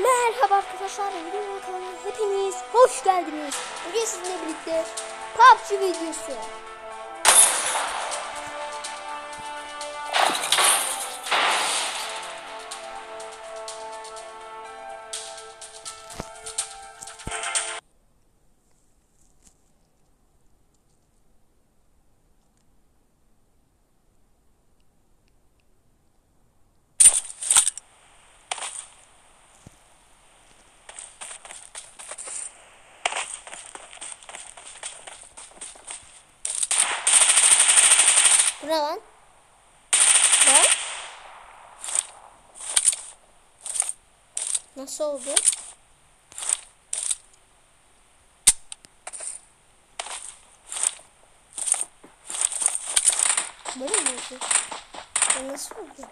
Merhaba arkadaşlar, video kanalına hepiniz hoş geldiniz. Bugün sizinle birlikte PUBG videosu. Bu ne lan? Ne? Nasıl oldu? Böyle mi oldu? Ya Nasıl oldu?